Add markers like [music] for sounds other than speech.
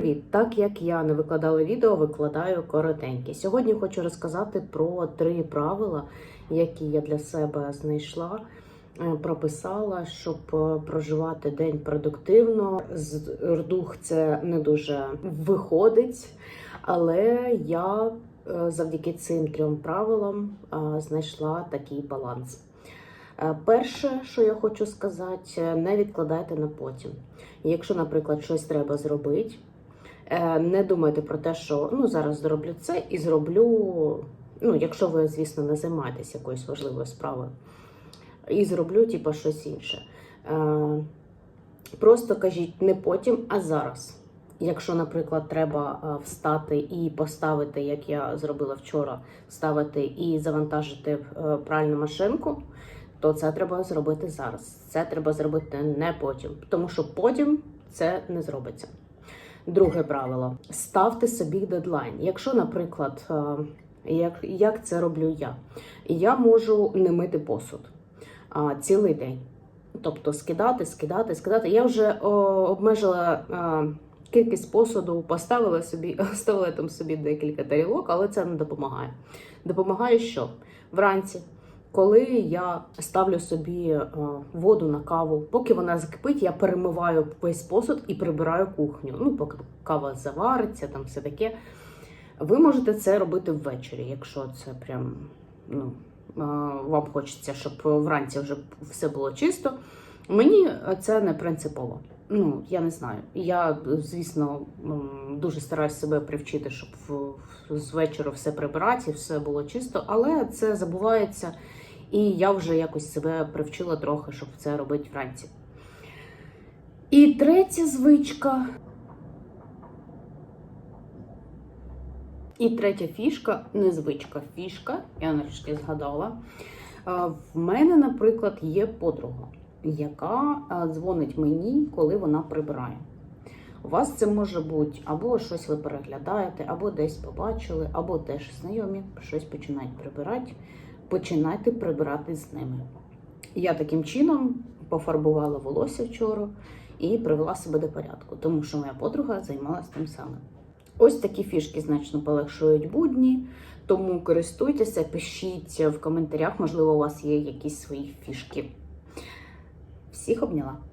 Привіт! Так як я не викладала відео, викладаю коротенькі. Сьогодні хочу розказати про три правила, які я для себе знайшла, е, прописала, щоб е, проживати день продуктивно. З рдух це не дуже виходить, але я е, завдяки цим трьом правилам знайшла такий баланс. Перше, що я хочу сказати, не відкладайте на потім. Якщо, наприклад, щось треба зробити, не думайте про те, що ну зараз зроблю це і зроблю. Ну, якщо ви, звісно, не займаєтесь якоюсь важливою справою, і зроблю, типу, щось інше. Е, Просто кажіть не потім, а зараз. Якщо, наприклад, треба е, встати і поставити, як я зробила вчора, вставити і завантажити е, пральну машинку, то це треба зробити зараз. Це треба зробити не потім, тому що потім це не зробиться. Друге правило: ставте собі дедлайн. Якщо, наприклад, е, як, як це роблю я, я можу не мити посуд а, цілий день. Тобто скидати, скидати, скидати. Я вже о, обмежила а, кількість посуду, поставила собі, [laughs] оставила там собі декілька тарілок, але це не допомагає. Допомагає що? Вранці, коли я ставлю собі воду на каву, поки вона закипить, я перемиваю весь посуд і прибираю кухню. Ну, поки кава завариться, там все таке. Ви можете це робити ввечері, якщо це прям ну, вам хочеться, щоб вранці вже все було чисто. Мені це не принципово. Ну, я не знаю. Я, звісно, дуже стараюсь себе привчити, щоб з вечора все прибирати, все було чисто, але це забувається, і я вже якось себе привчила трохи, щоб це робити вранці. І третя звичка. І третя фішка, не звичка, фішка, я нарешті згадала. В мене, наприклад, є подруга, яка е, дзвонить мені, коли вона прибирає. У вас це може бути або щось ви переглядаєте, або десь побачили, або теж знайомі, щось починають прибирати. Починайте прибирати з ними. Я таким чином пофарбувала волосся вчора і привела себе до порядку, тому що моя подруга займалася тим самим. Ось такі фішки значно полегшують будні, тому користуйтеся, пишіть в коментарях, можливо, у вас є якісь свої фішки. Всіх обняла.